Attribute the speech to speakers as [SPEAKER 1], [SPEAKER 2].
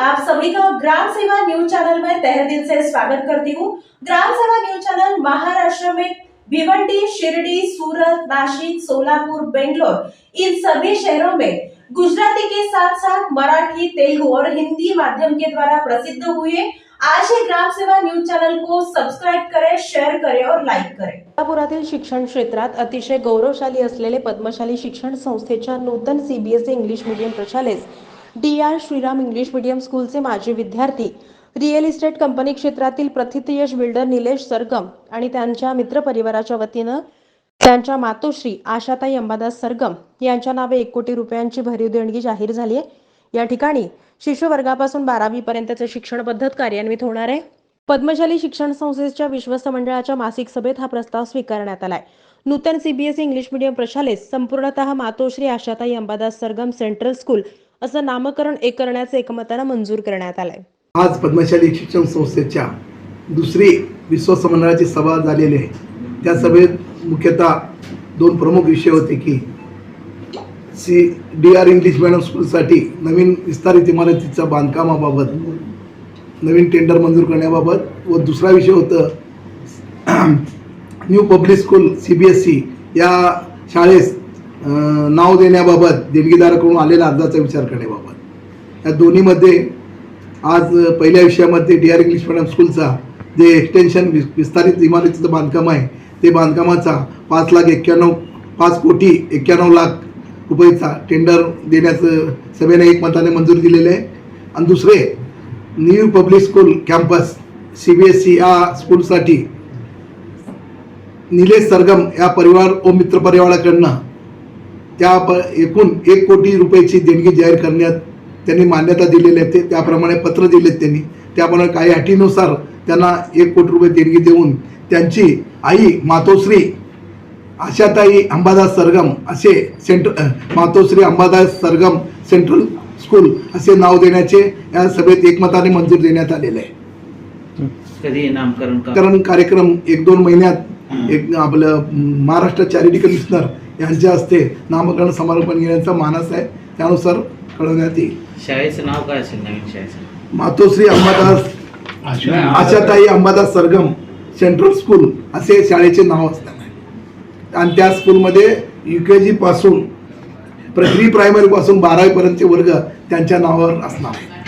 [SPEAKER 1] आप सभी का ग्राम सेवा न्यूज चैनल में तहे दिल से स्वागत करती हूँ। ग्राम सेवा न्यूज चैनल महाराष्ट्र में भिवंडी शिरडी सूरत नासिक सोलापुर बेंगलोर इन सभी शहरों में गुजराती के साथ साथ मराठी तेलुगु और हिंदी माध्यम के द्वारा प्रसिद्ध हुए आज ही ग्राम सेवा न्यूज चैनल को सब्सक्राइब करें शेयर करें और लाइक करें।
[SPEAKER 2] कोल्हापुरातील शिक्षण क्षेत्रात अतिशय गौरवशाली असलेले पद्मशाली शिक्षण संस्थेच्या Nutan CBSE English medium प्रशालेस D R Shriram English medium स्कूलचे माजी विद्यार्थी रिअल इस्टेट कंपनी क्षेत्रातील प्रथितयश बिल्डर निलेश सरगम आणि त्यांच्या मित्रपरिवाराच्या वतीनं त्यांच्या मातोश्री आशाताई अंबादास सरगम यांच्या नावे एक कोटी रुपयांची भरीव देणगी जाहीर झाली आहे. या ठिकाणी शिशुवर्गापासून बारावी पर्यंतचे शिक्षण पद्धत कार्यान्वित होणार आहे. पद्मशाली शिक्षण संस्थेच्या विश्वस्त मंडळाच्या मासिक सभेत हा प्रस्ताव स्वीकारण्यात आलाय. नूतन सीबीएसई इंग्लिश मीडियम प्रशालेस संपूर्णतः मातोश्री आशाताई अंबादास सरगम सेंट्रल स्कूल असं नामकरण एक करण्याचे एकमतानं मंजूर करण्यात आलंय.
[SPEAKER 3] आज पद्मशाली शिक्षण संस्थेच्या दुसरी विश्वसमंडळाची सभा झालेली आहे. त्या सभेत मुख्यतः दोन प्रमुख विषय होते की C D R English medium स्कूलसाठी नवीन विस्तारित इमारतीच्या बांधकामाबाबत नवीन टेंडर मंजूर करण्याबाबत व दुसरा विषय होतं new public school C B S C या शाळेस नाव देण्याबाबत देणगीदाराकडून आलेल्या अर्जाचा विचार करण्याबाबत. या दोन्हीमध्ये आज पहिल्या विषयामध्ये डी आर इंग्लिश मिडियम स्कूलचा जे एक्सटेन्शन वि विस्तारित इमारतीचं बांधकाम आहे ते बांधकामाचा पाच लाख एक्क्याण्णव पाच कोटी एक्क्याण्णव लाख रुपयेचा टेंडर देण्याचं सभेने एकमताने मंजूर दिलेलं आहे. आणि दुसरे new public school campus C B S C या स्कूलसाठी निलेश सरगम या परिवार व मित्र परिवाराकडनं त्या प एकूण एक कोटी रुपयाची देणगी जाहीर करण्यात त्यांनी मान्यता दिलेली आहे. ते त्याप्रमाणे पत्र दिलेत त्यांनी. त्याप्रमाणे काही अटीनुसार त्यांना एक कोटी रुपये देणगी देऊन त्यांची आई मातोश्री आशाताई अंबादास सरगम असे सेंट्र मातोश्री अंबादास सरगम सेंट्रल स्कूल असे नाव देण्याचे या सभेत एकमताने मंजूर देण्यात आलेले आहे.
[SPEAKER 4] कधी नामकरण
[SPEAKER 3] कार्यक्रम एक दोन महिन्यात एक आपलं महाराष्ट्र चॅरिटी कमिशनर यांच्या हस्ते नामकरण समारोपण घेण्याचा मानस आहे. त्यानुसार कळवण्यात येईल.
[SPEAKER 4] शाळेचं नाव काय असेल नवीन शाळेचं?
[SPEAKER 3] मातोश्री अंबादास आशाताई अंबादास सरगम सेंट्रल स्कूल असे शाळेचे नाव असणार आहे आणि त्या स्कूलमध्ये यू के जी पासून प्री प्रायमरी पासून बारावी पर्यंतचे वर्ग त्यांच्या नावावर असणार आहे.